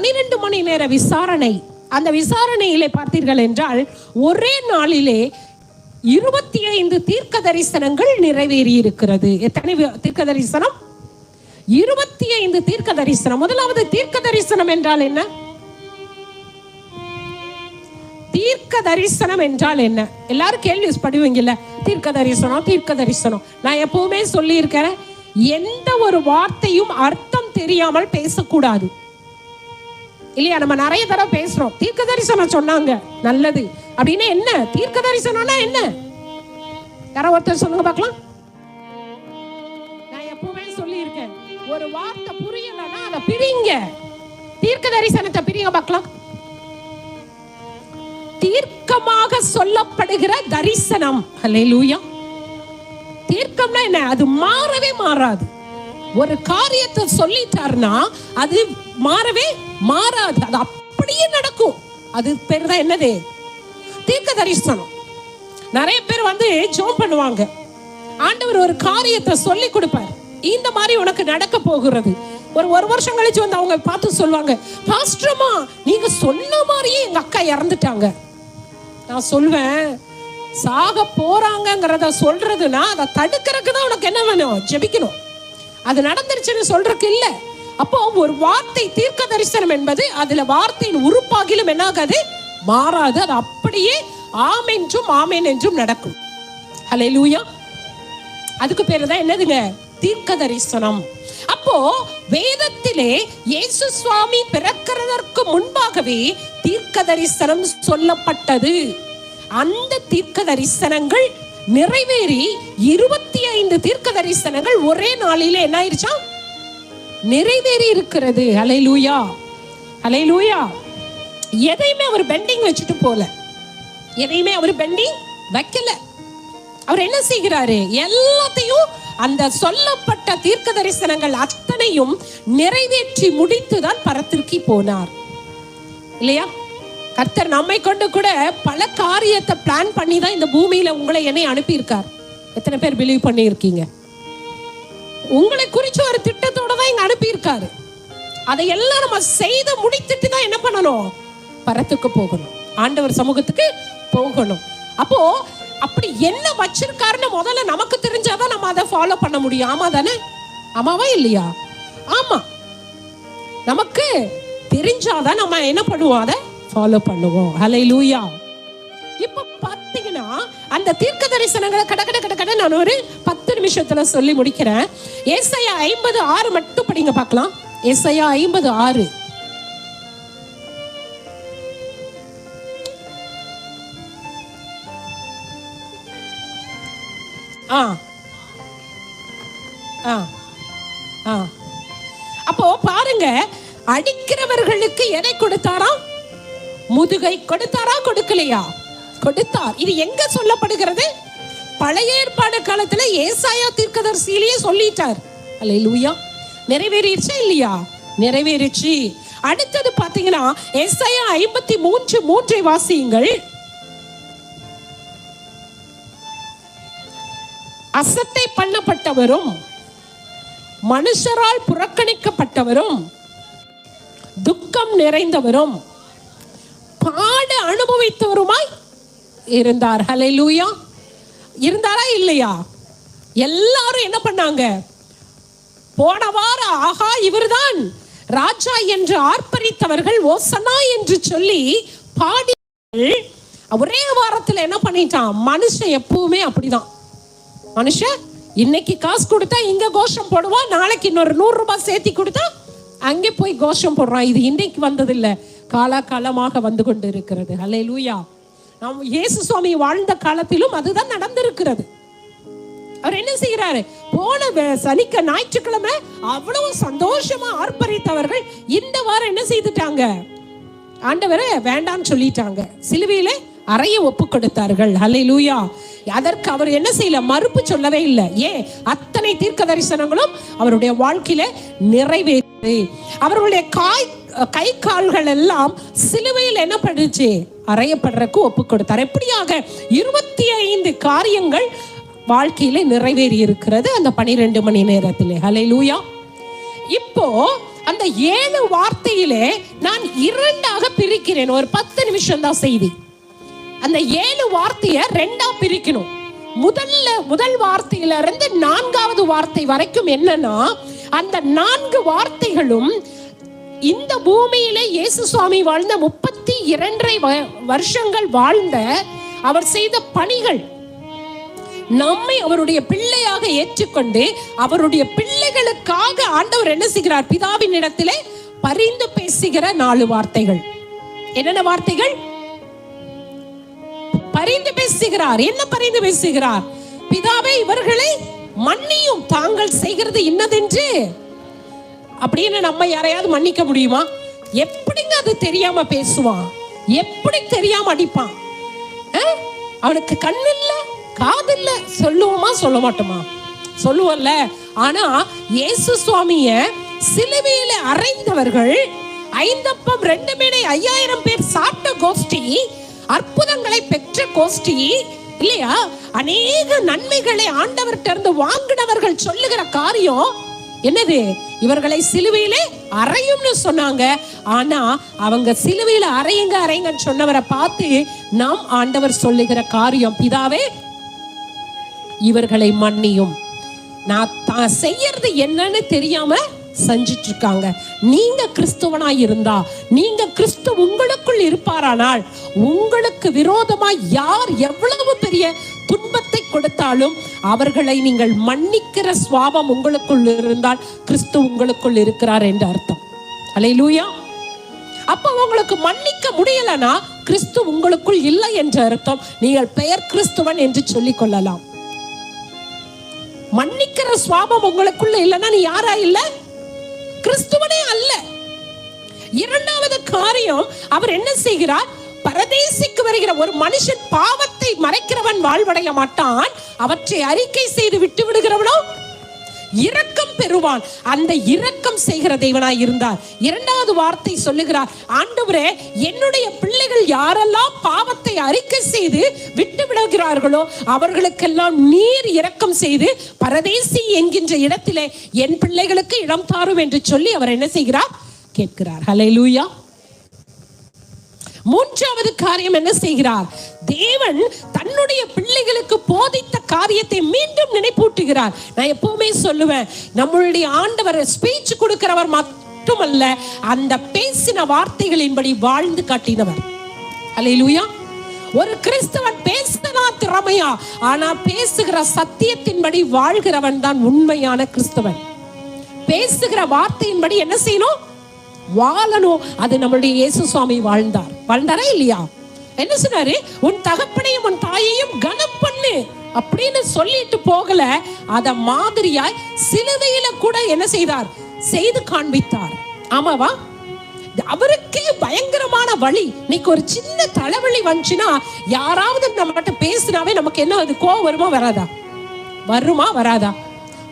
பனிரெண்டு மணி நேர விசாரணை. அந்த விசாரணையிலே பார்த்தீர்கள் என்றால் ஒரே நாளிலே இருபத்தி ஐந்து தீர்க்க தரிசனங்கள் நிறைவேறி இருக்கிறது எத்தனை தீர்க்க தரிசனம் இருபத்தி ஐந்து தீர்க்க தரிசனம் முதலாவது தீர்க்க தரிசனம் என்றால் என்ன? தீர்க்க தரிசனம் என்றால் என்ன? எல்லாரும் கேள்வி படுவீங்கல்ல தீர்க்க தரிசனம் தீர்க்க தரிசனம் நான் எப்பவுமே சொல்லியிருக்கிறேன் எந்த ஒரு வார்த்தையும் அர்த்தம் தெரியாமல் பேசக்கூடாது. இல்லையா நம்ம நிறைய தடவை பேசுறோம். தீர்க்க தரிசனம் சொன்னாங்க நல்லது. அப்படின்னு என்ன? தீர்க்க தரிசனம்னா என்ன? யாரோ ஒருத்தர் சொல்லுங்க பார்க்கலாம். நான் எப்பவுமே சொல்லியிருக்கேன் ஒரு வார்த்தை புரியலன்னா அதை பிரிங்க. தீர்க்க தரிசனத்தை பிரிங்க பார்க்கலாம். தீர்க்கமாக சொல்லப்படுகிற தரிசனம். ஹalleluya. தீர்க்கம்னா என்ன? அது மாறவே மாறாது. ஒரு காரியத்தை சொல்லிட்டாருன்னா அது மாறவே மாறாது. அது அப்படியே நடக்கும். அது பேர் தான் என்னது? தீர்க்க தரிசனம் நிறைய பேர் வந்து ஜோம் பண்ணுவாங்க. ஆண்டவர் ஒரு காரியத்தை சொல்லி கொடுப்பார். இந்த மாதிரி உனக்கு நடக்க போகிறது. ஒரு ஒரு வருஷம் கழிச்சு வந்து அவங்க பார்த்து சொல்லுவாங்க பாஸ்டர்மா நீங்க சொன்ன மாதிரியே எங்க அக்கா இறந்துட்டாங்க. நான் சொல்வேன் சாக போறாங்கங்கிறத சொல்றதுன்னா அதை தடுக்கிறதுக்கு தான் உனக்கு என்ன வேணும்? ஜெபிக்கணும். அது நடந்துருச்சுன்னு சொல்றதுக்கு இல்ல. அப்போ ஒரு வார்த்தை தீர்க்க தரிசனம் என்பது அதுல வார்த்தையின் உறுப்பாகிலும் என்னாகாது? மாறாது. அது அப்படியே ஆமென்றும் ஆமென் என்றும் நடக்கும். ஹalleluya அதுக்கு பேரு தான் என்னதுங்க? தீர்க்க தரிசனம். அப்போ வேதத்திலே இயேசு சுவாமி பிறக்கிறதற்கு முன்பாகவே தீர்க்க தரிசனம் சொல்லப்பட்டது. அந்த தீர்க்க தரிசனங்கள் நிறைவேறி இருபத்தி ஐந்து தீர்க்க தரிசனங்கள் ஒரே நாளிலே என்ன ஆயிருச்சா நிறைவேறி இருக்கிறது. அலை லூயா லூயா எதையுமே அவர் பெண்டிங் வச்சுட்டு போல. எதையுமே அவர் பெண்டிங் வைக்கல. அவர் என்ன செய்கிறாரு? எல்லாத்தையும் அந்த சொல்லப்பட்ட தீர்க்க தரிசனங்கள் அத்தனையும் நிறைவேற்றி முடித்துதான் பரத்திற்கு போனார். இல்லையா? கர்த்தர் நம்மை கொண்டு கூட பல காரியத்தை பிளான் பண்ணி தான் இந்த பூமியில உங்களை என்னை அனுப்பியிருக்கார். எத்தனை பேர் பிலீவ் பண்ணியிருக்கீங்க? உங்களை குறிச்சு ஒரு திட்டத்தோட தான் இங்க அனுப்பியிருக்காரு. அதை எல்லாம் நம்ம செய்து முடித்துட்டு தான் என்ன பண்ணணும்? பரத்துக்கு போகணும். ஆண்டவர் சமூகத்துக்கு போகணும். அப்போ அப்படி என்ன வச்சிருக்காருன்னு முதல்ல நமக்கு தெரிஞ்சாதான் நம்ம அதை ஃபாலோ பண்ண முடியும். ஆமா தானே? ஆமாவா இல்லையா? ஆமா. நமக்கு தெரிஞ்சாதான் நம்ம என்ன பண்ணுவோம் அதை? ஃபாலோ பண்ணுவோம். ஹலை லூயா இப்போ பாத்தீங்கன்னா அந்த தீர்க்க தரிசனங்களை கட கட கட கட நான் ஒரு பத்து நிமிஷத்துல சொல்லி முடிக்கிறேன். ஏசையா ஐம்பது ஆறு மட்டும் படிங்க பார்க்கலாம். ஏசையா ஐம்பது ஆறு. ஆ. ஆ. ஆ. அப்போ பாருங்க அடிக்கிறவர்களுக்கு எதை கொடுத்தாராம்? முதுகை கொடுத்தாரா கொடுக்கலையா? கொடுத்தார். இது எங்க சொல்லப்படுகிறது? பழைய ஏற்பாடு காலத்துல ஏசாயா தீர்க்கதரிசியிலேயே சொல்லிட்டார். அல்லேலூயா. நிறைவேறிடுச்சா இல்லையா? நிறைவேறிச்சு அடுத்தது பாத்தீங்கன்னா ஏசாயா ஐம்பத்தி மூன்று மூன்றை வாசியுங்கள். அசட்டை பண்ணப்பட்டவரும் மனுஷரால் புறக்கணிக்கப்பட்டவரும் துக்கம் நிறைந்தவரும் பாட அனுபவித்தவருமாய் இருந்தார். லூயா இருந்தாரா இல்லையா? எல்லாரும் என்ன பண்ணாங்க? போன வாரம் ஆஹா இவர்தான் ராஜா என்று ஆர்ப்பரித்தவர்கள் ஓசனா என்று சொல்லி பாடி ஒரே வாரத்தில் என்ன பண்ணிட்டான்? மனுஷன் எப்பவுமே அப்படிதான். மனுஷன் இன்னைக்கு காசு கொடுத்தா இங்க கோஷம் போடுவான் நாளைக்கு இன்னொரு நூறு ரூபாய் சேர்த்தி கொடுத்தா அங்கே போய் கோஷம் போடுறான். இது இன்னைக்கு வந்தது காலாகாலமாக வந்து கொண்டு இருக்கிறது ஹலே லூயா நாம் இயேசு சுவாமி வாழ்ந்த காலத்திலும் அதுதான் நடந்திருக்கிறது. அவர் என்ன செய்கிறாரு? போன சனிக்க ஞாயிற்றுக்கிழமை அவ்வளவு சந்தோஷமா ஆர்ப்பரித்தவர்கள் இந்த வாரம் என்ன செய்துட்டாங்க? ஆண்டவரை வேண்டான்னு சொல்லிட்டாங்க. சிலுவையில அறைய ஒப்பு கொடுத்தார்கள். ஹலை லூயா அதற்கு அவர் என்ன செய்யல? மறுப்பு சொல்லவே இல்லை. ஏன்? அத்தனை தீர்க்க தரிசனங்களும் அவருடைய வாழ்க்கையில நிறைவேறு அவர்களுடைய காய் கை கால்கள் எல்லாம் சிலுவையில் என்ன பண்ணுச்சு அறையப்படுறதுக்கு ஒப்பு கொடுத்தார். எப்படியாக இருபத்தி ஐந்து காரியங்கள் வாழ்க்கையில நிறைவேறி இருக்கிறது அந்த பனிரெண்டு மணி நேரத்திலே. ஹலே லூயா இப்போ அந்த ஏழு வார்த்தையிலே நான் இரண்டாக பிரிக்கிறேன். ஒரு பத்து நிமிஷம் தான் செய்தி. அந்த ஏழு வார்த்தையை ரெண்டா பிரிக்கணும். முதல்ல முதல் வார்த்தையில இருந்து நான்காவது வார்த்தை வரைக்கும் என்னன்னா அந்த நான்கு வார்த்தைகளும் இந்த பூமியிலே இயேசு சுவாமி வாழ்ந்த முப்பத்தி இரண்டரை வ- வருஷங்கள் வாழ்ந்த அவர் செய்த பணிகள் நம்மை அவருடைய பிள்ளையாக ஏற்றுக்கொண்டு அவருடைய பிள்ளைகளுக்காக ஆண்டவர் என்ன செய்கிறார்? பிதாவின் இடத்திலே பரிந்து பேசுகிற நாலு வார்த்தைகள். என்னென்ன வார்த்தைகள்? பரிந்து பேசுகிறார். என்ன பரிந்து பேசுகிறார்? பிதாவே இவர்களை மன்னியும். தாங்கள் செய்கிறது இன்னதென்று அப்படின்னு நம்ம யாரையாவது மன்னிக்க முடியுமா? எப்படிங்க அது தெரியாம பேசுவான்? எப்படி தெரியாம அடிப்பான்? அவனுக்கு கண் இல்ல காது இல்ல சொல்லுவோமா சொல்ல மாட்டோமா? சொல்லுவோம்ல. ஆனா இயேசு சுவாமிய சிலுவையில அறைந்தவர்கள் ஐந்தப்பம் ரெண்டு மேடை ஐயாயிரம் பேர் சாப்பிட்ட கோஷ்டி அற்புதங்களை பெற்ற கோஷ்டி இல்லையா? அநேக நன்மைகளை ஆண்டவர்கிட்ட இருந்து வாங்கினவர்கள் சொல்லுகிற காரியம் என்னது? இவர்களை சிலுவையிலே அறையும்னு சொன்னாங்க. ஆனா அவங்க சிலுவையில அறையுங்க அறையுங்கன்னு சொன்னவரை பார்த்து நாம் ஆண்டவர் சொல்லுகிற காரியம் பிதாவே இவர்களை மன்னியும். நான் தான் செய்யறது என்னன்னு தெரியாம செஞ்சிட்டு இருக்காங்க நீங்க கிறிஸ்துவனா இருந்தா நீங்க கிறிஸ்து உங்களுக்குள் இருப்பாரானால் உங்களுக்கு விரோதமா யார் எவ்வளவு பெரிய துன்பத்தை கொடுத்தாலும் அவர்களை நீங்கள் மன்னிக்கிற சுவாபம் உங்களுக்குள் இருந்தால் கிறிஸ்து உங்களுக்குள் இருக்கிறார் என்று அர்த்தம். அலை லூயா அப்ப உங்களுக்கு மன்னிக்க முடியலனா கிறிஸ்து உங்களுக்குள் இல்லை என்று அர்த்தம். நீங்கள் பெயர் கிறிஸ்துவன் என்று சொல்லிக் கொள்ளலாம். மன்னிக்கிற சுவாபம் உங்களுக்குள்ள இல்லைன்னா நீ யாரா இல்ல? கிறிஸ்துவனே அல்ல. இரண்டாவது காரியம் அவர் என்ன செய்கிறார்? பரதேசிக்கு வருகிற ஒரு மனுஷன் பாவத்தை மறைக்கிறவன் வாழ்வடைய மாட்டான் அவற்றை அறிக்கை செய்து விட்டு விடுகிறவனோ? இரக்கம் பெறுவான். அந்த இரக்கம் செய்கிற தெய்வனாய் இருந்தார். இரண்டாவது வார்த்தை சொல்லுகிறார் ஆண்டவரே என்னுடைய பிள்ளைகள் யாரெல்லாம் பாவத்தை அறிக்கை செய்து விட்டு விடுகிறார்களோ அவர்களுக்கெல்லாம் நீர் இரக்கம் செய்து பரதேசி என்கின்ற இடத்திலே என் பிள்ளைகளுக்கு இடம் தாரும் என்று சொல்லி அவர் என்ன செய்கிறார்? கேட்கிறார். லூயா மூன்றாவது காரியம் என்ன செய்கிறார்? தேவன் தன்னுடைய பிள்ளைகளுக்கு போதித்த காரியத்தை மீண்டும் நினைப்பூட்டுகிறார். நான் எப்பவுமே சொல்லுவேன் நம்மளுடைய ஆண்டவர் ஸ்பீச் கொடுக்கிறவர் மட்டுமல்ல அந்த பேசின வார்த்தைகளின்படி வாழ்ந்து காட்டினவர். அலையிலுயா ஒரு கிறிஸ்தவன் பேசினா திறமையா ஆனா பேசுகிற சத்தியத்தின்படி வாழ்கிறவன் தான் உண்மையான கிறிஸ்தவன். பேசுகிற வார்த்தையின்படி என்ன செய்யணும்? வாழணும். அது நம்மளுடைய இயேசு சுவாமி வாழ்ந்தார். வாழ்ந்தாரா இல்லையா? என்ன சொன்னாரு? உன் தகப்பனையும் உன் தாயையும் கனம் பண்ணு. அப்படின்னு சொல்லிட்டு போகல. அத மாதிரியாய் சிலுவையில கூட என்ன செய்தார்? செய்து காண்பித்தார். ஆமாவா? அவருக்கே பயங்கரமான வழி. இன்னைக்கு ஒரு சின்ன தலைவலி வந்துச்சுன்னா யாராவது நம்மகிட்ட பேசினாவே நமக்கு என்ன அது கோவம் வருமா வராதா? வருமா வராதா?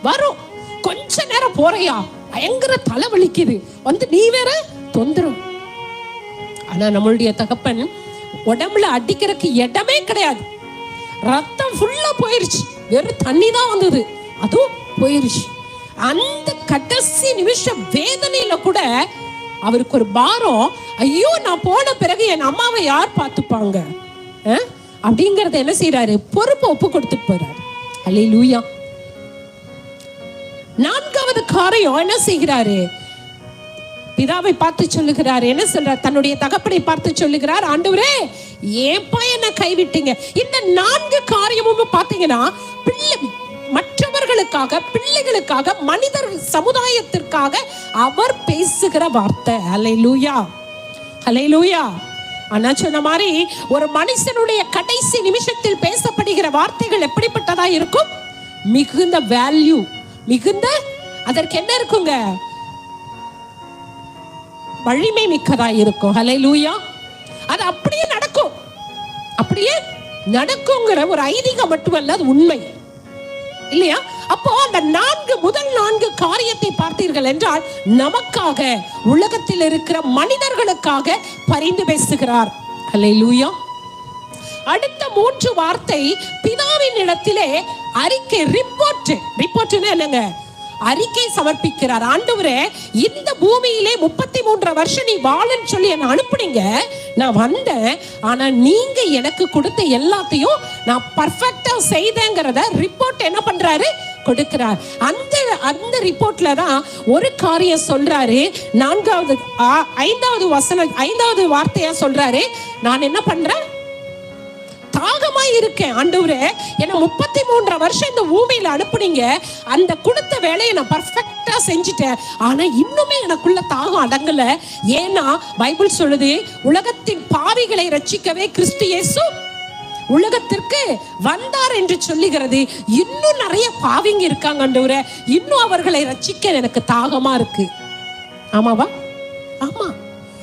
வரும். கொஞ்ச நேரம் போறையா? பயங்கர தலைவலிக்குது. வந்து நீ வேற தொந்தரவு. ஆனா நம்மளுடைய தகப்பன் உடம்புல அடிக்கிறதுக்கு இடமே கிடையாது. ரத்தம் ஃபுல்லா போயிருச்சு. வெறும் தண்ணி தான் வந்தது. அதுவும் போயிருச்சு. அந்த கடைசி நிமிஷம் வேதனையில கூட அவருக்கு ஒரு பாரம் ஐயோ நான் போன பிறகு என் அம்மாவை யார் பார்த்துப்பாங்க? அப்படிங்கறத என்ன செய்யறாரு பொறுப்பை ஒப்பு கொடுத்துட்டு போறாரு. அல்லே லூயா நான்காவது காரியம் என்ன செய்கிறாரு? பிதாவை பார்த்து சொல்லுகிறார். என்ன சொல்றார்? தன்னுடைய தகப்பனை பார்த்து சொல்லுகிறார். ஆண்டவரே ஏப்பா என்ன கைவிட்டீங்க. இந்த நான்கு காரியமும் பாத்தீங்கன்னா பிள்ளை மற்றவர்களுக்காக பிள்ளைகளுக்காக மனிதர் சமுதாயத்திற்காக அவர் பேசுகிற வார்த்தை. அலை லூயா அலை லூயா ஆனா சொன்ன மாதிரி ஒரு மனுஷனுடைய கடைசி நிமிஷத்தில் பேசப்படுகிற வார்த்தைகள் எப்படிப்பட்டதா இருக்கும்? மிகுந்த வேல்யூ மிகுந்த அதற்கு என்ன இருக்குங்க? வலிமை மிக்கதா இருக்கும். ஹலை லூயா அது அப்படியே நடக்கும். அப்படியே நடக்குங்கிற ஒரு ஐதீகம் மட்டுமல்ல அது உண்மை. இல்லையா? அப்போ அந்த நான்கு முதல் நான்கு காரியத்தை பார்த்தீர்கள் என்றால் நமக்காக உலகத்தில் இருக்கிற மனிதர்களுக்காக பரிந்து பேசுகிறார். ஹலை லூயா அடுத்த மூன்று வார்த்தை பிதாவின் இடத்திலே அறிக்கை ரிப்போர்ட் ரிப்போர்ட்னா என்னங்க? அறிக்கை சமர்ப்பிக்கிறார். ஆண்டவரே இந்த பூமியிலே முப்பத்தி மூன்று வருஷம் நீ வாழன்னு சொல்லி என்னை அனுப்புனீங்க. நான் வந்தேன். ஆனா நீங்க எனக்கு கொடுத்த எல்லாத்தையும் நான் பர்ஃபெக்டா செய்தேங்கிறத ரிப்போர்ட் என்ன பண்றாரு? கொடுக்கிறார். அந்த அந்த ரிப்போர்ட்ல தான் ஒரு காரியம் சொல்றாரு. நான்காவது ஐந்தாவது வசனம் ஐந்தாவது வார்த்தையா சொல்றாரு. நான் என்ன பண்றேன்? தாகமா இருக்கேன். ஆண்டவரே என்ன முப்பத்தி மூன்றரை வருஷம் இந்த பூமியில அனுப்புனீங்க. அந்த கொடுத்த வேலையை நான் பர்ஃபெக்டா செஞ்சுட்டேன். ஆனா இன்னுமே எனக்குள்ள தாகம் அடங்கல. ஏன்னா பைபிள் சொல்லுது உலகத்தின் பாவிகளை ரட்சிக்கவே கிறிஸ்து இயேசு உலகத்திற்கு வந்தார் என்று சொல்லுகிறது. இன்னும் நிறைய பாவிங்க இருக்காங்க ஆண்டவரே. இன்னும் அவர்களை ரட்சிக்க எனக்கு தாகமா இருக்கு. ஆமாவா? ஆமா.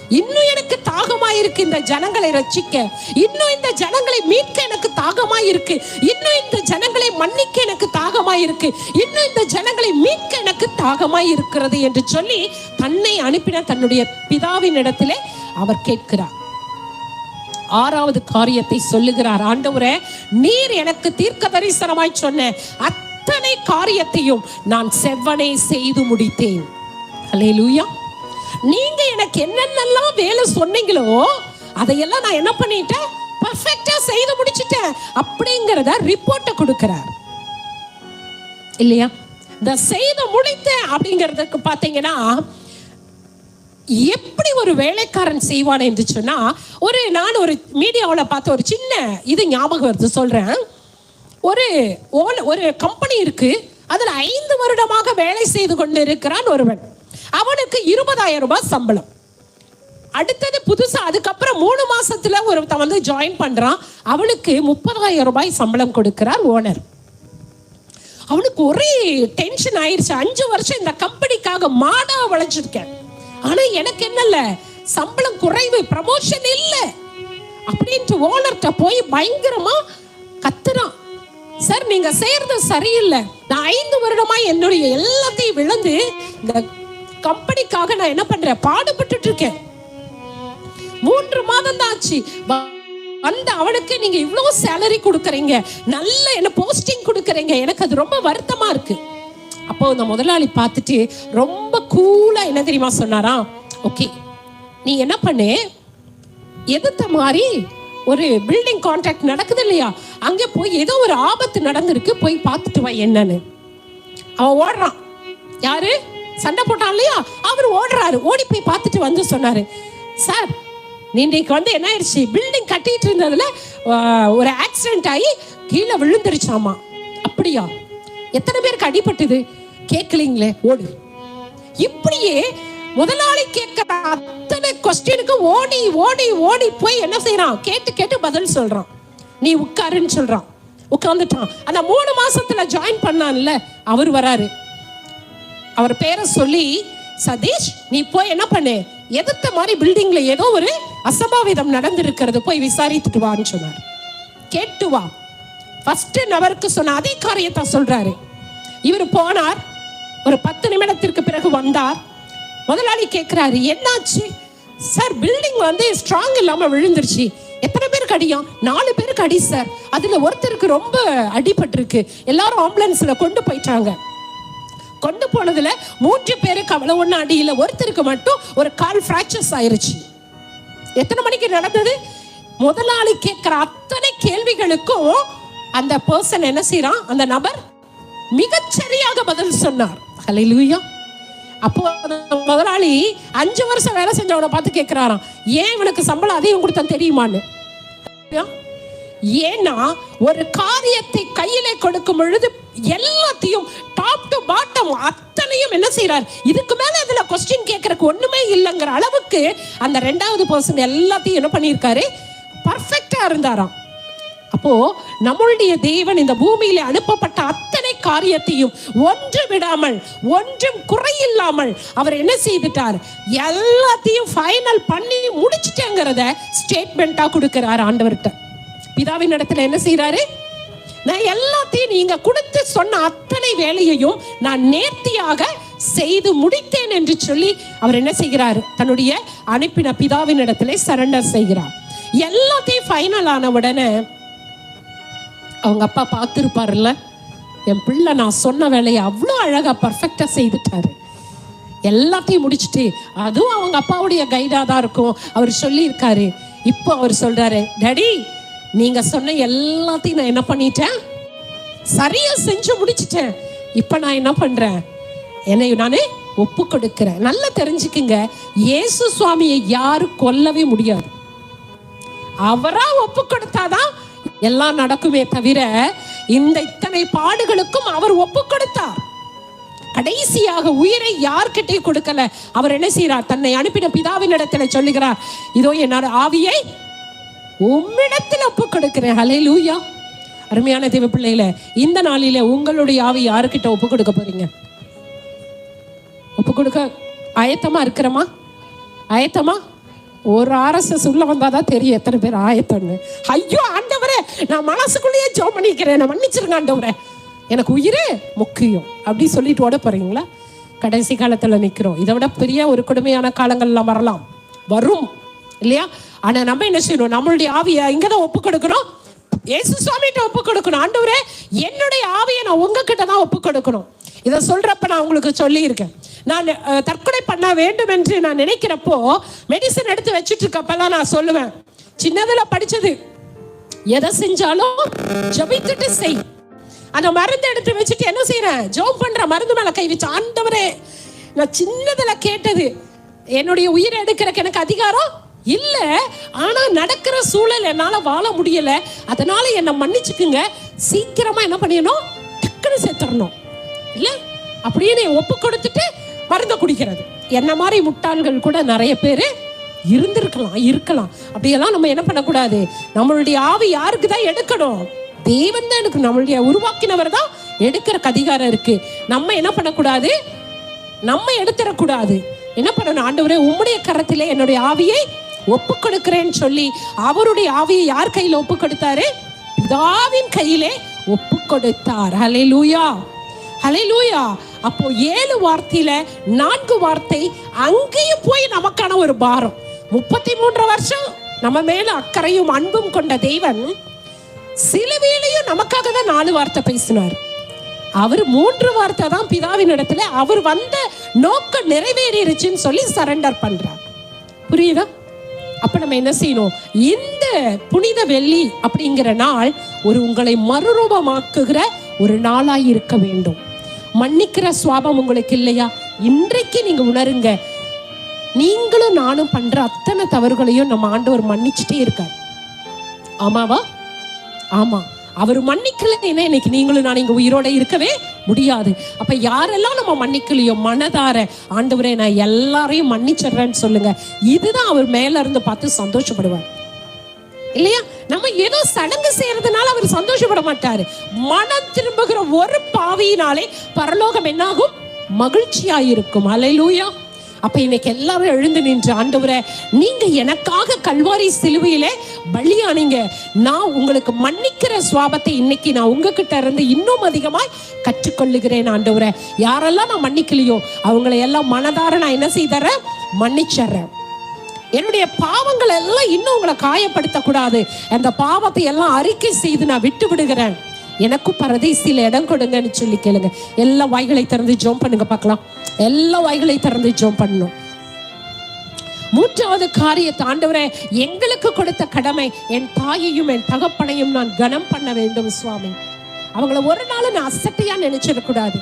இன்னும் எனக்கு தாகமா இருக்கு இந்த ஜனங்களை ரட்சிக்க. இன்னும் இந்த ஜனங்களை மீட்க எனக்கு தாகமா இருக்கு இன்னும் இந்த ஜனங்களை மன்னிக்க எனக்கு தாகமா இருக்கு இன்னும் இந்த ஜனங்களை மீட்க எனக்கு தாகமா இருக்கிறது என்று சொல்லி தன்னை அனுப்பின தன்னுடைய பிதாவின் இடத்திலே அவர் கேட்கிறார். ஆறாவது காரியத்தை சொல்லுகிறார். ஆண்டவரே நீர் எனக்கு தீர்க்க தரிசனமாய் சொன்ன அத்தனை காரியத்தையும் நான் செவ்வனே செய்து முடித்தேன். அல்லேலூயா நீங்க எனக்கு என்னென்னலாம் வேலை சொன்னீங்களோ அதையெல்லாம் நான் என்ன பண்ணிட்டேன்? பர்ஃபெக்டா செய்து முடிச்சிட்டேன் அப்படிங்கிறத ரிப்போர்ட்டை கொடுக்கிறார். இல்லையா? இந்த செய்து முடித்தேன் அப்படிங்கிறதுக்கு பார்த்தீங்கன்னா எப்படி ஒரு வேலைக்காரன் செய்வான் என்று சொன்னா ஒரு நான் ஒரு மீடியாவில் பார்த்த ஒரு சின்ன இது ஞாபகம் வருது சொல்றேன். ஒரு ஓல ஒரு கம்பெனி இருக்கு அதுல ஐந்து வருடமாக வேலை செய்து கொண்டு இருக்கிறான் ஒருவன். அவனுக்கு இருபதாயிரம் ரூபாய் சம்பளம். அடுத்தது புதுசா அதுக்கப்புறம் மூணு மாசத்துல ஒருத்தன் வந்து ஜாயின் பண்றான். அவனுக்கு முப்பதாயிரம் ரூபாய் சம்பளம் கொடுக்கிறார் ஓனர் அவனுக்கு ஒரே டென்ஷன் ஆயிருச்சு. அஞ்சு வருஷம் இந்த கம்பெனிக்காக மாடா வளைச்சிருக்கேன். ஆனா எனக்கு என்னல்ல சம்பளம் குறைவு ப்ரமோஷன் இல்ல. அப்படின்ட்டு ஓனர்கிட்ட போய் பயங்கரமா கத்துறான். சார் நீங்க செய்யறது சரியில்லை. நான் ஐந்து வருடமா என்னுடைய எல்லாத்தையும் விழுந்து இந்த கம்பெனிக்காக நான் என்ன பண்றேன்? பாடுபட்டு இருக்கேன் மூன்று மாதம் தான் ஆச்சு. வ- வந்த அவனுக்கு நீங்க இவ்வளவு சேலரி கொடுக்குறீங்க. நல்ல என்ன போஸ்டிங் கொடுக்குறீங்க. எனக்கு அது ரொம்ப வருத்தமா இருக்கு. அப்போ அந்த முதலாளி பார்த்துட்டு ரொம்ப கூலா என்ன தெரியுமா சொன்னாரா? ஓகே நீ என்ன பண்ணு? எதிர்த்த மாதிரி ஒரு பில்டிங் கான்ட்ராக்ட் நடக்குது இல்லையா? அங்க போய் ஏதோ ஒரு ஆபத்து நடந்திருக்கு. போய் பார்த்துட்டு வா என்னன்னு. அவன் ஓடுறான். யாரு? சண்டை போட்டான் இல்லையா? அவர் ஓடுறாரு. ஓடி போய் பார்த்துட்டு வந்து சொன்னாரு. சார் நீ வந்து என்ன ஆயிடுச்சு? பில்டிங் கட்டிட்டு இருந்ததுல ஒரு ஆக்சிடென்ட் ஆகி கீழே விழுந்துருச்சாமா? அப்படியா? எத்தனை பேருக்கு அடிபட்டது? கேட்கலீங்களே ஓடு. இப்படியே முதலாளி கேட்கிற அத்தனை கொஸ்டினுக்கு ஓடி ஓடி ஓடி போய் என்ன செய்யறான்? கேட்டு கேட்டு பதில் சொல்றான். நீ உட்காருன்னு சொல்றான். உட்காந்துட்டான் அந்த மூணு மாசத்துல ஜாயின் பண்ணான்ல அவர் வராரு. அவர் பேரை சொல்லி சதீஷ் நீ போய் என்ன பண்ணு? எதிர்த்த மாதிரி பில்டிங்ல ஏதோ ஒரு அசம்பாவிதம் நடந்திருக்கிறது. போய் விசாரித்துட்டு வான்னு சொன்னார். கேட்டு வா. ஃபர்ஸ்ட் நபருக்கு சொன்ன அதே காரியத்தை சொல்றாரு. இவர் போனார். ஒரு பத்து நிமிடத்திற்கு பிறகு வந்தார். முதலாளி கேட்கிறாரு என்னாச்சு? சார் பில்டிங் வந்து ஸ்ட்ராங் இல்லாம விழுந்துருச்சு. எத்தனை பேருக்கு அடியும்? நாலு பேருக்கு அடி சார். அதுல ஒருத்தருக்கு ரொம்ப அடிபட்டிருக்கு. எல்லாரும் ஆம்புலன்ஸ்ல கொண்டு போயிட்டாங்க. கொண்டு போனதுல மூன்று பேருக்கு அவ்வளவு ஒண்ணு அடியில ஒருத்தருக்கு மட்டும் ஒரு கால் ஃப்ராக்சர்ஸ் ஆயிருச்சு. எத்தனை மணிக்கு நடந்தது? முதலாளி கேட்கிற அத்தனை கேள்விகளுக்கும் அந்த பர்சன் என்ன செய்யறான் அந்த நபர் மிகச்சரியாக பதில் சொன்னார். ஹalleluya அப்போ முதலாளி அஞ்சு வருஷம் வேலை செஞ்சவனை பார்த்து கேட்கிறாராம். ஏன் இவனுக்கு சம்பளம் அதிகம் கொடுத்தான் தெரியுமான்னு? ஏன்னா ஒரு காரியத்தை கையிலே கொடுக்கும் பொழுது எல்லாத்தையும் டாப் டு பாட்டம் அத்தனையும் என்ன செய்யறார் இதுக்கு மேல இதுல கொஸ்டின் கேட்கறதுக்கு ஒண்ணுமே இல்லைங்கிற அளவுக்கு அந்த ரெண்டாவது பர்சன் எல்லாத்தையும் என்ன பண்ணியிருக்காரு? பர்ஃபெக்டா இருந்தாராம். அப்போ நம்மளுடைய தேவன் இந்த பூமியில அனுப்பப்பட்ட அத்தனை காரியத்தையும் ஒன்று விடாமல் ஒன்றும் குறையில்லாமல் அவர் என்ன செய்துட்டார்? எல்லாத்தையும் ஃபைனல் பண்ணி முடிச்சிட்டேங்கிறத ஸ்டேட்மெண்ட்டாக கொடுக்கிறார் ஆண்டவர்கிட்ட. பிதாவின் இடத்துல என்ன செய்யறாரு நான் எல்லாத்தையும் நீங்க கொடுத்து சொன்ன அத்தனை வேலையையும் நான் நேர்த்தியாக செய்து முடித்தேன் என்று சொல்லி அவர் என்ன செய்கிறார்? தன்னுடைய அனுப்பின பிதாவின் இடத்துல சரண்டர் செய்கிறார். எல்லாத்தையும் ஃபைனல் ஆன உடனே அவங்க அப்பா பார்த்துருப்பார்ல என் பிள்ளை நான் சொன்ன வேலையை அவ்வளோ அழகாக பர்ஃபெக்டாக செய்துட்டாரு. எல்லாத்தையும் முடிச்சுட்டு அதுவும் அவங்க அப்பாவுடைய கைடாக தான் இருக்கும். அவர் சொல்லியிருக்காரு. இப்போ அவர் சொல்கிறாரு டேடி நீங்க சொன்ன எல்லாத்தையும் நான் என்ன பண்ணிட்டேன்? சரியா செஞ்சு முடிச்சிட்டேன். இப்போ நான் என்ன பண்றேன்? என்னை நானே ஒப்பு கொடுக்கிறேன். நல்லா தெரிஞ்சுக்குங்க. இயேசு சுவாமியை யாரும் கொல்லவே முடியாது. அவரா ஒப்பு கொடுத்தாதான் எல்லாம் நடக்குமே தவிர இந்த இத்தனை பாடுகளுக்கும் அவர் ஒப்பு கொடுத்தார். கடைசியாக உயிரை யார்கிட்டயும் கொடுக்கல. அவர் என்ன செய்யறார் தன்னை அனுப்பின பிதாவின் இடத்துல சொல்லுகிறார் இதோ என்னோட ஆவியை உம்மிடத்தில் ஒப்பு கொடுக்கிறேன் ஹலே லூயா அருமையான தேவ பிள்ளைகள இந்த நாளில உங்களுடைய ஆவி யாருக்கிட்ட ஒப்பு கொடுக்க போறீங்க? ஒப்பு கொடுக்க ஆயத்தமா இருக்கிறோமா? ஆயத்தமா? ஒரு ஆர்எஸ்எஸ் உள்ள வந்தாதான் தெரியும் எத்தனை பேர் ஆயத்தம்னு. ஐயோ ஆண்டவரே நான் மனசுக்குள்ளேயே ஜோ பண்ணிக்கிறேன். நான் மன்னிச்சிருங்க ஆண்டவரே. எனக்கு உயிரே முக்கியம். அப்படி சொல்லிட்டு ஓட போறீங்களா? கடைசி காலத்துல நிக்கிறோம். இதை விட பெரிய ஒரு கொடுமையான காலங்கள்லாம் வரலாம். வரும். இல்லையா? ஆனா நம்ம என்ன செய்யணும்? நம்மளுடைய ஆவியை இங்கதான் ஒப்பு கொடுக்கணும் இயேசு சுவாமிகிட்ட ஒப்பு கொடுக்கணும் ஆண்டவரே என்னுடைய ஆவியை நான் உங்ககிட்ட தான் ஒப்பு கொடுக்கணும் இதை சொல்றப்ப நான் உங்களுக்கு சொல்லியிருக்கேன். நான் தற்கொலை பண்ண வேண்டும் என்று நான் நினைக்கிறப்போ மெடிசன் எடுத்து வச்சுட்டு இருக்கப்பெல்லாம் நான் சொல்லுவேன். சின்னதுல படிச்சது எதை செஞ்சாலும் ஜபித்துட்டு செய். அந்த மருந்து எடுத்து வச்சுட்டு என்ன செய்யறேன் ஜோம் பண்ற மருந்து மேல கை வச்சு ஆண்டவரே நான் சின்னதுல கேட்டது என்னுடைய உயிரை எடுக்கிறக்கு எனக்கு அதிகாரம் இல்லை ஆனா நடக்கிற சூழல் என்னால் வாழ முடியல. அதனால் என்னை மன்னிச்சுக்குங்க. சீக்கிரமா என்ன பண்ணிடணும்? டக்குன்னு சேர்த்துடணும் இல்லை? அப்படியே ஒப்பு கொடுத்துட்டு மருந்த குடிக்கிறது. என்ன மாதிரி முட்டாள்கள் கூட நிறைய பேர் இருந்திருக்கலாம் இருக்கலாம். அப்படியெல்லாம் நம்ம என்ன பண்ணக்கூடாது? நம்மளுடைய ஆவி யாருக்கு தான் எடுக்கணும்? தேவன் தான் எடுக்கணும். நம்மளுடைய உருவாக்கினவர் தான் எடுக்கிற அதிகாரம் இருக்கு. நம்ம என்ன பண்ணக்கூடாது? நம்ம எடுத்துடக்கூடாது. என்ன பண்ணணும்? ஆண்டவரே உம்முடைய கரத்திலே என்னுடைய ஆவியை ஒப்பு கொடுக்கிறேன்னு சொல்லி அவருடைய ஆவியை யார் கையில் ஒப்பு கொடுத்தாரு பிதாவின் கையிலே ஒப்பு கொடுத்தார் ஹalleluya. லூயா அப்போ ஏழு வார்த்தையில நான்கு வார்த்தை அங்கேயும் போய் நமக்கான ஒரு பாரம். முப்பத்தி மூன்று வருஷம் நம்ம மேல அக்கறையும் அன்பும் கொண்ட தெய்வன் சிலுவையிலையும் நமக்காக தான் நாலு வார்த்தை பேசினார். அவர் மூன்று வார்த்தை தான் பிதாவின் இடத்துல அவர் வந்த நோக்கம் நிறைவேறிடுச்சுன்னு சொல்லி சரண்டர் பண்றார். புரியுதா? அப்ப நம்ம என்ன செய்யணும்? இந்த புனித வெள்ளி அப்படிங்கிற நாள் ஒரு உங்களை மறுரூபமாக்குகிற ஒரு நாளாய் இருக்க வேண்டும். மன்னிக்கிற சுவாபம் உங்களுக்கு இல்லையா? இன்றைக்கு நீங்க உணருங்க. நீங்களும் நானும் பண்ற அத்தனை தவறுகளையும் நம்ம ஆண்டவர் மன்னிச்சுட்டே இருக்கார். ஆமாவா? ஆமா. அவர் மன்னிக்கலைன்னா இன்னைக்கு நீங்களும் நான் இங்க உயிரோட இருக்கவே முடியாது. அப்ப யாரெல்லாம் நம்ம மன்னிக்கலையோ மனதார ஆண்டவரே நான் எல்லாரையும் மன்னிச்சிடுறேன்னு சொல்லுங்க. இதுதான் அவர் மேல இருந்து பார்த்து சந்தோஷப்படுவார். இல்லையா? நம்ம ஏதோ சடங்கு செய்யறதுனால அவர் சந்தோஷப்பட மாட்டாரு. மனம் திரும்புகிற ஒரு பாவியினாலே பரலோகம் என்னாகும்? மகிழ்ச்சியா இருக்கும் அலையிலூயா அப்ப இன்னைக்கு எல்லாரும் எழுந்து நின்று ஆண்டவரே நீங்க எனக்காக கல்வாரி சிலுவையில பலியானீங்க நான் உங்களுக்கு மன்னிக்கிற சுவாபத்தை இன்னைக்கு நான் உங்ககிட்ட இருந்து இன்னும் அதிகமாய் கற்றுக்கொள்ளுகிறேன் ஆண்டவரே. யாரெல்லாம் நான் மன்னிக்கலையோ அவங்களை எல்லாம் மனதார நான் என்ன செய்தறேன்? மன்னிச்சறேன். என்னுடைய பாவங்கள் எல்லாம் இன்னும் உங்களை காயப்படுத்த கூடாது அந்த பாவத்தை எல்லாம் அறிக்கை செய்து நான் விட்டு விடுகிறேன் எனக்கும் பரதேசியில இடம் கொடுங்கன்னு சொல்லி கேளுங்க. எல்லா வாய்களை திறந்து ஜோம் பண்ணுங்க பார்க்கலாம். எல்லா வாய்களை திறந்து ஜோம் பண்ணணும். மூன்றாவது காரியத்தை ஆண்டவரே எங்களுக்கு கொடுத்த கடமை என் தாயையும் என் தகப்பனையும் நான் கனம் பண்ண வேண்டும் சுவாமி. அவங்கள ஒரு நாள் நான் அசட்டையா நினைச்சிடக்கூடாது.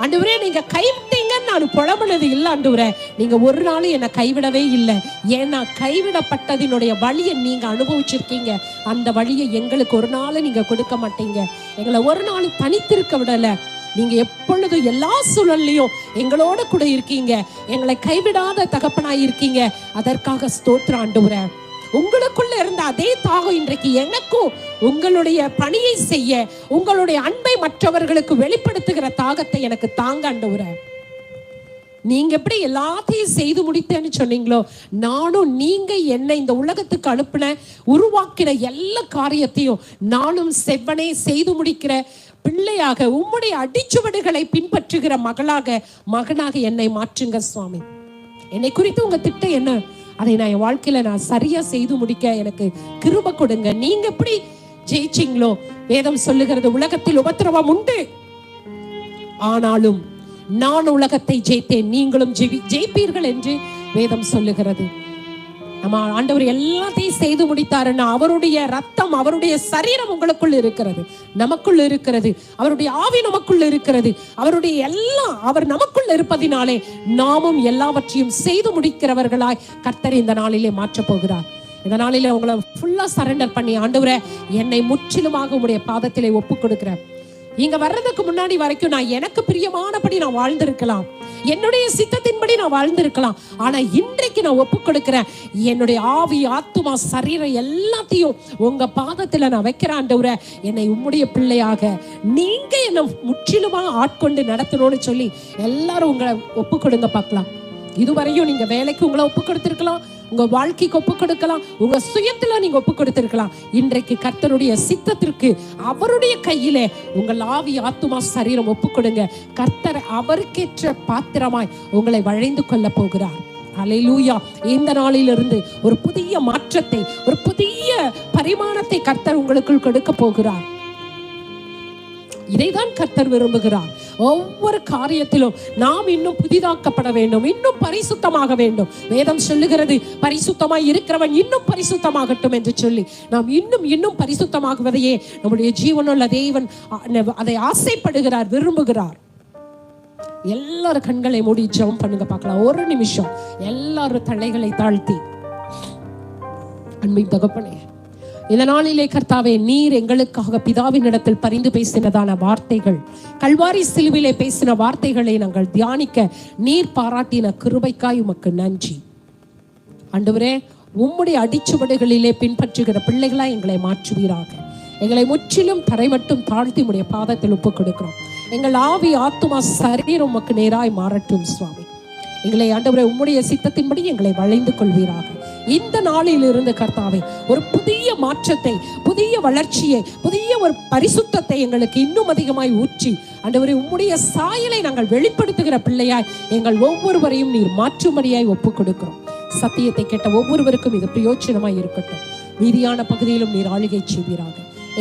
ஆண்டவரே நீங்க கைவிட்டீங்கன்னு நான் புலம்புனது இல்லை ஆண்டவரே. நீங்க ஒரு நாளும் என்னை கைவிடவே இல்லை. ஏன்னா கைவிடப்பட்டதினுடைய வழியை நீங்க அனுபவிச்சிருக்கீங்க. அந்த வழியை எங்களுக்கு ஒரு நாள் நீங்க கொடுக்க மாட்டீங்க. எங்களை ஒரு நாள் தனித்திருக்க விடல. நீங்க எப்பொழுதும் எல்லா சூழல்லையும் எங்களோட கூட இருக்கீங்க. எங்களை கைவிடாத தகப்பனாய் இருக்கீங்க. அதற்காக ஸ்தோத்திர ஆண்டவரே. உங்களுக்குள்ள இருந்த அதே தாகம் இன்றைக்கு எனக்கும் உங்களுடைய பணியை செய்ய உங்களுடைய அன்பை மற்றவர்களுக்கு வெளிப்படுத்துகிற தாகத்தை எனக்கு தாங்க ஆண்டவரே நீங்க எப்படி எல்லாத்தையும் செய்து முடித்தேன்னு சொன்னீங்களோ நானும் நீங்க என்னை இந்த உலகத்துக்கு அனுப்பின உருவாக்கின எல்லா காரியத்தையும் நானும் செவ்வனே செய்து முடிக்கிற பிள்ளையாக உம்முடைய அடிச்சுவடுகளை பின்பற்றுகிற மகளாக மகனாக என்னை மாற்றுங்க சுவாமி. என்னை குறித்து உங்க திட்டம் என்ன? அதை நான் என் வாழ்க்கையில நான் சரியா செய்து முடிக்க எனக்கு கிருப கொடுங்க. நீங்க எப்படி ஜெயிச்சிங்களோ? வேதம் சொல்லுகிறது உலகத்தில் உபத்திரவம் உண்டு. ஆனாலும் நான் உலகத்தை ஜெயித்தேன் நீங்களும் ஜெயி- ஜெயிப்பீர்கள் என்று வேதம் சொல்லுகிறது. நம்ம ஆண்டவர் எல்லாத்தையும் செய்து முடித்தாருன்னா அவருடைய ரத்தம் அவருடைய சரீரம் உங்களுக்குள் இருக்கிறது நமக்குள் இருக்கிறது அவருடைய ஆவி நமக்குள் இருக்கிறது அவருடைய எல்லாம் அவர் நமக்குள் இருப்பதினாலே நாமும் எல்லாவற்றையும் செய்து முடிக்கிறவர்களாய் கர்த்தர் இந்த நாளிலே மாற்றப் போகிறார். இந்த நாளிலே உங்களை ஃபுல்லா சரண்டர் பண்ணி ஆண்டவரை என்னை முற்றிலுமாக உங்களுடைய பாதத்திலே ஒப்பு கொடுக்கிறேன் இங்க வர்றதுக்கு முன்னாடி வரைக்கும் நான் எனக்கு பிரியமானபடி நான் வாழ்ந்திருக்கலாம். என்னுடைய சித்தத்தின்படி நான் வாழ்ந்திருக்கலாம். ஆனா இன்றைக்கு நான் ஒப்பு கொடுக்கிறேன் என்னுடைய ஆவி ஆத்துமா சரீரம் எல்லாத்தையும் உங்க பாதத்துல நான் வைக்கிறேன் ஆண்டவரே. என்னை உம்முடைய பிள்ளையாக நீங்க என்னை முற்றிலுமா ஆட்கொண்டு நடத்தணும்னு சொல்லி எல்லாரும் உங்களை ஒப்பு கொடுங்க பார்க்கலாம். இதுவரையும் நீங்க வேலைக்கு உங்களை ஒப்பு கொடுத்திருக்கலாம் உங்க வாழ்க்கைக்கு ஒப்பு கொடுக்கலாம். உங்க சுயத்துல நீங்க ஒப்பு கொடுத்திருக்கலாம். இன்றைக்கு கர்த்தருடைய சித்தத்திற்கு அவருடைய கையிலே உங்கள் ஆவி ஆத்துமா சரீரம் ஒப்பு கொடுங்க. கர்த்தர் அவருக்கேற்ற பாத்திரமாய் உங்களை வளைந்து கொள்ள போகிறார். அலைலூயா இந்த நாளிலிருந்து ஒரு புதிய மாற்றத்தை ஒரு புதிய பரிமாணத்தை கர்த்தர் உங்களுக்குள் கொடுக்க போகிறார். இதைதான் கர்த்தர் விரும்புகிறார். ஒவ்வொரு காரியத்திலும் நாம் இன்னும் புதிதாக்கப்பட வேண்டும் இன்னும் பரிசுத்தமாக வேண்டும். வேதம் சொல்லுகிறது பரிசுத்தமாய் இருக்கிறவன் இன்னும் பரிசுத்தமாகட்டும் என்று சொல்லி. நாம் இன்னும் இன்னும் பரிசுத்தமாகுவதையே நம்முடைய ஜீவனுள்ள தேவன் அதை ஆசைப்படுகிறார் விரும்புகிறார். எல்லாரும் கண்களை மூடி ஜெபம் பண்ணுங்க பார்க்கலாம். ஒரு நிமிஷம். எல்லாரும் தலைகளை தாழ்த்தி. அன்பின் தகப்பனே இந்த நாளிலே கர்த்தாவே நீர் எங்களுக்காக பிதாவின் இடத்தில் பரிந்து பேசினதான வார்த்தைகள் கல்வாரி சிலுவிலே பேசின வார்த்தைகளை நாங்கள் தியானிக்க நீர் பாராட்டின கிருபைக்காய் உமக்கு நன்றி. ஆண்டவரே உம்முடைய அடிச்சுவடுகளிலே பின்பற்றுகிற பிள்ளைகளா எங்களை மாற்றுவீராக. எங்களை முற்றிலும் தரை மட்டும் தாழ்த்தி உடைய பாதத்தில் ஒப்புக் கொடுக்கிறோம் எங்கள் ஆவி ஆத்துமா சரீரம் உமக்கு நேராய் மாறட்டும் சுவாமி. எங்களை ஆண்டவரே உம்முடைய சித்தத்தின்படி எங்களை வளைந்து கொள்வீராக. இந்த நாளில் இருந்து கர்த்தாவே ஒரு புதிய மாற்றத்தை புதிய வளர்ச்சியை புதிய ஒரு பரிசுத்தத்தை எங்களுக்கு இன்னும் அதிகமாய் ஊற்றி ஆண்டவரே உம்முடைய சாயலை நாங்கள் வெளிப்படுத்துகிற பிள்ளையாய் எங்கள் ஒவ்வொருவரையும் நீர் மாற்றுமடியாய் ஒப்புக் கொடுக்கிறோம் சத்தியத்தை கேட்ட ஒவ்வொருவருக்கும் இது பிரயோஜனமாய் இருக்கட்டும். மீதியான பகுதியிலும் நீர் ஆளுகை செய்வீராக.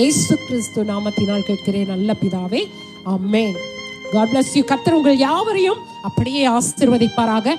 ஏசு கிறிஸ்து நாமத்தினால் கேட்கிறேன் நல்ல பிதாவே அம்மேன் காட் பிளஸ் யூ கர்த்தர் உங்கள் யாவரையும் அப்படியே ஆசிர்வதிப்பாராக.